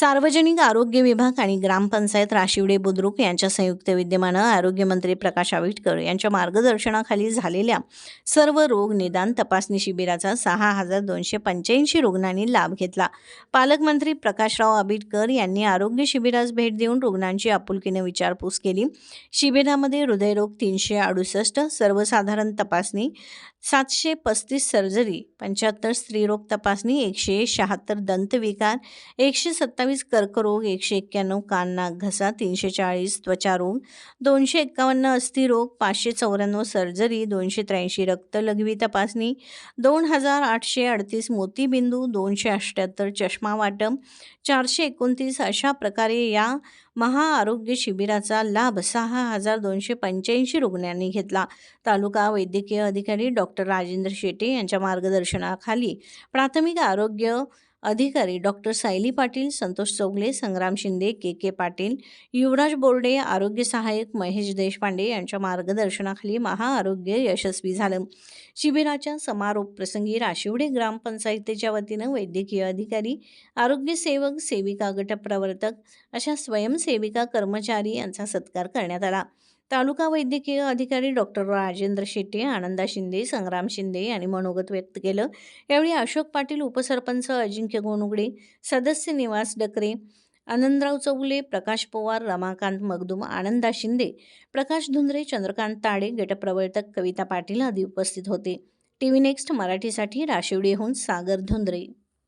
सार्वजनिक आरोग्य विभाग आणि ग्रामपंचायत राशिवडे बुद्रुक यांच्या संयुक्त विद्यमानं आरोग्यमंत्री प्रकाश आविटकर यांच्या मार्गदर्शनाखाली झालेल्या सर्व रोग निदान तपासणी शिबिराचा सहा हजार दोनशे पंच्याऐंशी रुग्णांनी लाभ घेतला. पालकमंत्री प्रकाशराव आबिटकर यांनी आरोग्य शिबिरास भेट देऊन रुग्णांची आपुलकीने विचारपूस केली. शिबिरामध्ये हृदयरोग तीनशे अडुसष्ट सर्वसाधारण तपासणी सातशे पस्तीस सर्जरी पंच्याहत्तर स्त्रीरोग तपासणी एकशे शहात्तर दंतविकार एकशे सत्तावीस कर्करोग एकशे एक्क्याण्णव कान नाक घसा तीनशे चाळीस त्वचारोग दोनशे एक्कावन्न अस्थिरोग पाचशे चौऱ्याण्णव सर्जरी दोनशे त्र्याऐंशी रक्तलघवी तपासणी दोन हजार आठशे अडतीस मोतीबिंदू दोनशे अठ्ठ्याहत्तर चष्मा वाटप चारशे एकोणतीस अशा प्रकारे या महाआरोग्य शिबिराचा लाभ सहा हजार दोनशे पंच्याऐंशी रुग्णांनी घेतला. तालुका वैद्यकीय अधिकारी डॉक्टर राजेंद्र शेटे यांच्या मार्गदर्शनाखाली प्राथमिक आरोग्य अधिकारी doctor Sayali Patil Santosh Chougale Sangram Shinde K. K. Patil Yuvraj Borde आरोग्य सहाय्यक महेश देशपांडे यांच्या मार्गदर्शनाखाली महाआरोग्य यशस्वी झालं. शिबिराच्या समारोप प्रसंगी राशिवडे ग्रामपंचायतीच्या वतीनं वैद्यकीय अधिकारी आरोग्य सेवक सेविका गटप्रवर्तक अशा स्वयंसेविका कर्मचारी यांचा सत्कार करण्यात आला. तालुका वैद्यकीय अधिकारी डॉक्टर राजेंद्र शेट्टी आनंदा शिंदे संग्राम शिंदे यांनी मनोगत व्यक्त केलं. यावेळी अशोक पाटील उपसरपंच अजिंक्य गोनुगडे सदस्य निवास डकरे आनंदराव चौगुले प्रकाश पवार रमाकांत मगदुम आनंदा शिंदे प्रकाश धुंद्रे चंद्रकांत ताडे गटप्रवर्तक कविता पाटील आदी उपस्थित होते. टी व्ही नेक्स्ट मराठीसाठी राशिवडीहून सागर धुंद्रे.